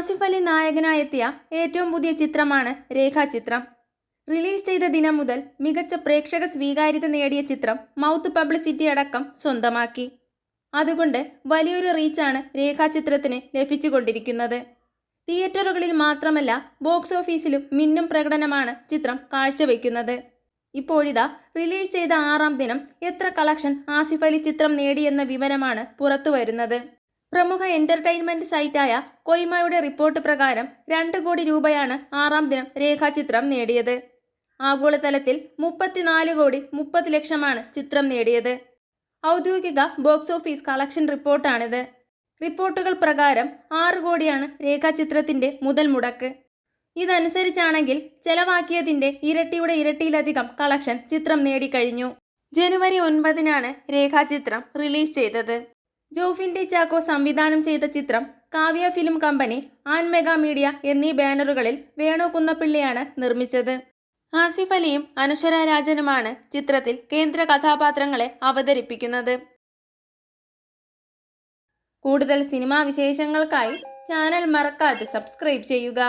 ആസിഫ് അലി നായകനായെത്തിയ ഏറ്റവും പുതിയ ചിത്രമാണ് രേഖാചിത്രം റിലീസ് ചെയ്ത ദിനം മുതൽ മികച്ച പ്രേക്ഷക സ്വീകാര്യത നേടിയ ചിത്രം മൗത്ത് പബ്ലിസിറ്റി അടക്കം സ്വന്തമാക്കി. അതുകൊണ്ട് വലിയൊരു റീച്ചാണ് രേഖാചിത്രത്തിന് ലഭിച്ചുകൊണ്ടിരിക്കുന്നത്. തിയേറ്ററുകളിൽ മാത്രമല്ല ബോക്സ് ഓഫീസിലും മിന്നും പ്രകടനമാണ് ചിത്രം കാഴ്ചവെക്കുന്നത്. ഇപ്പോഴിതാ റിലീസ് ചെയ്ത ആറാം ദിനം എത്ര കളക്ഷൻ ആസിഫ് അലി ചിത്രം നേടിയെന്ന വിവരമാണ് പുറത്തുവരുന്നത്. പ്രമുഖ എന്റർടൈൻമെന്റ് സൈറ്റായ കൊയ്മയുടെ റിപ്പോർട്ട് പ്രകാരം രണ്ട് കോടി രൂപയാണ് ആറാം ദിനം രേഖാചിത്രം നേടിയത്. ആഗോളതലത്തിൽ മുപ്പത്തിനാല് കോടി മുപ്പത് ലക്ഷമാണ് ചിത്രം നേടിയത്. ഔദ്യോഗിക ബോക്സ് ഓഫീസ് കളക്ഷൻ റിപ്പോർട്ടാണിത് റിപ്പോർട്ടുകൾ പ്രകാരം ആറ് കോടിയാണ് രേഖാചിത്രത്തിന്റെ മുതൽ മുടക്ക്. ഇതനുസരിച്ചാണെങ്കിൽ ചെലവാക്കിയതിന്റെ ഇരട്ടിയുടെ ഇരട്ടിയിലധികം കളക്ഷൻ ചിത്രം നേടിക്കഴിഞ്ഞു. ജനുവരി ഒൻപതിനാണ് രേഖാചിത്രം റിലീസ് ചെയ്തത്. ജോഫിൻ ചാക്കോ സംവിധാനം ചെയ്ത ചിത്രം Kavya Film Company and Mega Media എന്നീ ബാനറുകളിൽ വേണു കുന്നപ്പിള്ളിയാണ് നിർമ്മിച്ചത്. ആസിഫ് അലിയും അനശ്വര രാജനുമാണ് ചിത്രത്തിൽ കേന്ദ്ര കഥാപാത്രങ്ങളെ അവതരിപ്പിക്കുന്നത്. കൂടുതൽ സിനിമാ വിശേഷങ്ങൾക്കായി ചാനൽ മറക്കാതെ സബ്സ്ക്രൈബ് ചെയ്യുക.